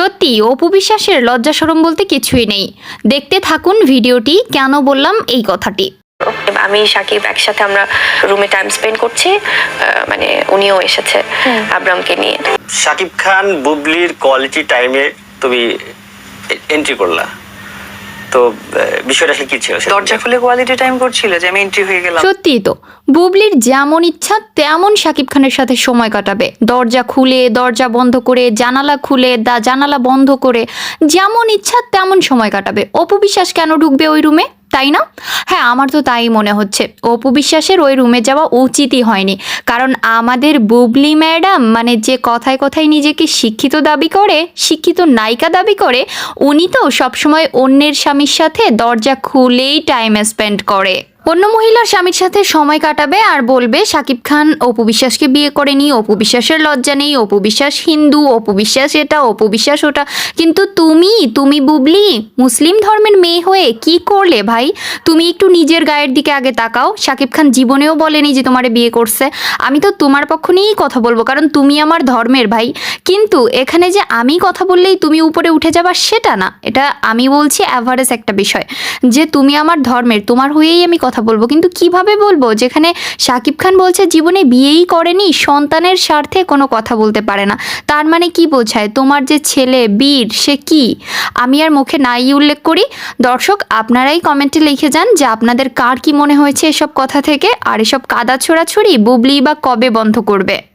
সত্যি অপু বিশ্বাসের লজ্জা সরম বলতে কিছুই নেই। দেখতে থাকুন ভিডিওটি কেন বললাম এই কথাটি। আমি সাকিব একসাথে আমরা রুমে টাইম স্পেন্ড করছি আহ, মানে উনিও এসেছে আব্রামকে নিয়ে। সাকিব খান বুবলির কোয়ালিটি টাইমে তুমি এন্ট্রি করলা। তো বিষয়টা আসলে কি ছিল দরজা খুলে কোয়ালিটি টাইম করছিল যে আমি এন্ট্রি হয়ে গেলাম। সত্যিই তো। বুবলির যেমন ইচ্ছা তেমন শাকিব খানের সাথে সময় কাটাবে। দরজা খুলে দরজা বন্ধ করে জানালা খুলে দা জানালা বন্ধ করে যেমন ইচ্ছা তেমন সময় কাটাবে। অপু বিশ্বাস কেন ঢুকবে ওই রুমে তাই না? হ্যাঁ আমার তো তাই মনে হচ্ছে। অপু বিশ্বাসের ওই রুমে যাওয়া উচিতই হয়নি। কারণ আমাদের বুবলি ম্যাডাম মানে যে কথায় কথায় নিজেকে শিক্ষিত দাবি করে, শিক্ষিত নায়িকা দাবি করে, উনি তো সবসময় অন্যের স্বামীর সাথে দরজা খুলেই টাইম স্পেন্ড করে। অন্য মহিলার স্বামীর সাথে সময় কাটাবে আর বলবে শাকিব খান, অপু বিশ্বাসকে বিয়ে করেনি অপু বিশ্বাসের লজ্জা নেই, অপু বিশ্বাস হিন্দু, অপু বিশ্বাস এটা, অপু বিশ্বাস ওটা। কিন্তু তুমি তুমি বুবলি, মুসলিম ধর্মের মেয়ে হয়ে কি করলে ভাই? তুমি একটু নিজের গায়ের দিকে আগে তাকাও। শাকিব খান জীবনেও বলেনি যে তোমারে বিয়ে করছে। আমি তো তোমার পক্ষ নিয়েই কথা বলব, কারণ তুমি আমার ধর্মের ভাই। কিন্তু এখানে যে আমি কথা বললেই তুমি উপরে উঠে যাবা, সেটা না। এটা আমি বলছি অ্যাভারেজ একটা বিষয়, যে তুমি আমার ধর্মের, তোমার হয়েই আমি কথা বলব। কিন্তু কীভাবে বলব? যেখানে সাকিব খান বলছে, জীবনে বিয়েই করেনি, সন্তানের স্বার্থে কোনো কথা বলতে পারে না। তার মানে কি বোঝায়? তোমার যে ছেলে, বীর, সে কি? আমি আর মুখে নাই উল্লেখ করি। দর্শক, আপনারাই কমেন্টে লিখে যান যে আপনাদের কার কি মনে হয়েছে এসব কথা থেকে? আর এসব কাদা ছোড়াছড়ি বুবলি বা কবে বন্ধ করবে?